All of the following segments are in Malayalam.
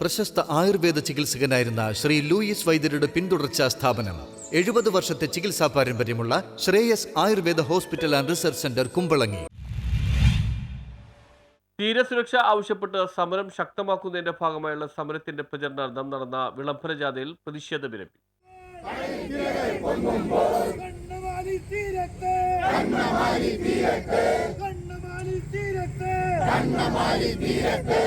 പ്രശസ്ത ആയുർവേദ ചികിത്സകനായിരുന്ന ശ്രീ ലൂയിസ് വൈദ്യരുടെ പിന്തുടർച്ചാ സ്ഥാപനം. എഴുപത് വർഷത്തെ ചികിത്സാ പാരമ്പര്യമുള്ള Shreyas Ayurveda hospital and research centre Kumbalangi. തീരസുരക്ഷ ആവശ്യപ്പെട്ട് സമരം ശക്തമാക്കുന്നതിന്റെ ഭാഗമായുള്ള സമരത്തിന്റെ പ്രചരണാർത്ഥം നടന്ന വിളംബര ജാഥയിൽ പ്രതിഷേധ വിരപ്പി കണ്ണമാലി തീരത്ത്.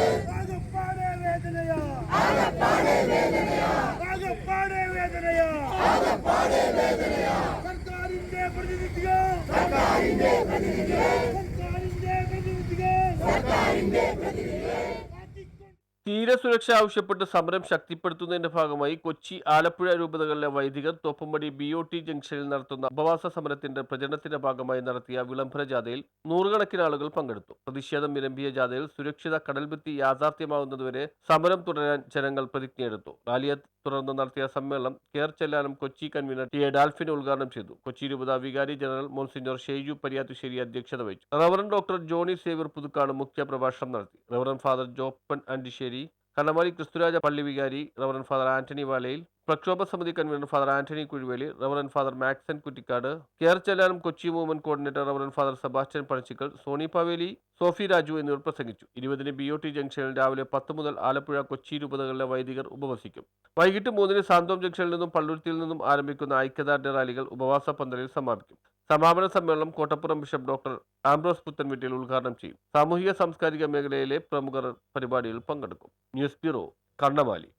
ആകപ്പാടെ വേദനയാ ആകപ്പാടെ വേദനയാ സർക്കാരിന്റെ പ്രതിനിധികൾ സർക്കാരിന്റെ പ്രതിനിധികൾ സർക്കാരിന്റെ പ്രതിനിധികൾ സർക്കാരിന്റെ പ്രതിനിധികൾ തീരസുരക്ഷ ആവശ്യപ്പെട്ട് സമരം ശക്തിപ്പെടുത്തുന്നതിന്റെ ഭാഗമായി കൊച്ചി ആലപ്പുഴ രൂപതകളിലെ വൈദികർ തോപ്പുംപടി ബി ഒ ടി ജംഗ്ഷനിൽ നടത്തുന്ന ഉപവാസ സമരത്തിന്റെ പ്രചരണത്തിന്റെ ഭാഗമായി നടത്തിയ വിളംബര ജാഥയിൽ നൂറുകണക്കിന് ആളുകൾ പങ്കെടുത്തു. പ്രതിഷേധം വിലമ്പിയ ജാഥയിൽ സുരക്ഷിത കടൽഭിത്തി യാഥാർത്ഥ്യമാകുന്നതുവരെ സമരം തുടരാൻ ജനങ്ങൾ പ്രതിജ്ഞയെടുത്തു റാലിയെ തുടർന്ന് നടത്തിയ സമ്മേളനം care Chellanam Kochi convener T A Dalphin ഉദ്ഘാടനം ചെയ്തു. കൊച്ചി രൂപത വികാരി ജനറൽ മോൺസിഞ്ഞോർ ഷെയ്ജു പരിയാത്തുശ്ശേരി അധ്യക്ഷത വഹിച്ചു. റവറൻ ഡോക്ടർ ജോണി സേവ്യർ പുതുക്കാണ് മുഖ്യ പ്രഭാഷണം നടത്തി. റവറൻ ഫാദർ ജോപ്പൻ അണ്ടിശ്ശേരി കണ്ണമാലി ക്രിസ്തുരാജ പള്ളി വികാരി റവറൻ ഫാദർ ആന്റണി വാലയിൽ പ്രക്ഷോഭ സമിതി convener father Antony Kuzhiveli reverend father Maxon Kuttikkad care Chellanam Kochi movement coordinator reverend father Sebastian Pazhachikkal Sony Paveli Sophy Raju എന്നിവർ പ്രസംഗിച്ചു. ഇരുപതിന് ബി ഒ ടി ജംഗ്ഷനിൽ രാവിലെ പത്ത് മുതൽ ആലപ്പുഴ കൊച്ചി രൂപതകളിലെ വൈദികർ ഉപവസിക്കും. വൈകിട്ട് മൂന്നിന് സാന്തോം ജംഗ്ഷനിൽ നിന്നും പള്ളുരുത്തിയിൽ നിന്നും ആരംഭിക്കുന്ന ഐക്യദാർഢ്യ റാലികൾ ഉപവാസ പന്തലിൽ സമാപിക്കും. സമാപന സമ്മേളനം Kottappuram bishop doctor Ambrose Puthenveettil ഉദ്ഘാടനം ചെയ്യും. സാമൂഹിക സാംസ്കാരിക മേഖലയിലെ പ്രമുഖർ പരിപാടിയിൽ പങ്കെടുക്കും. News bureau Kannamali.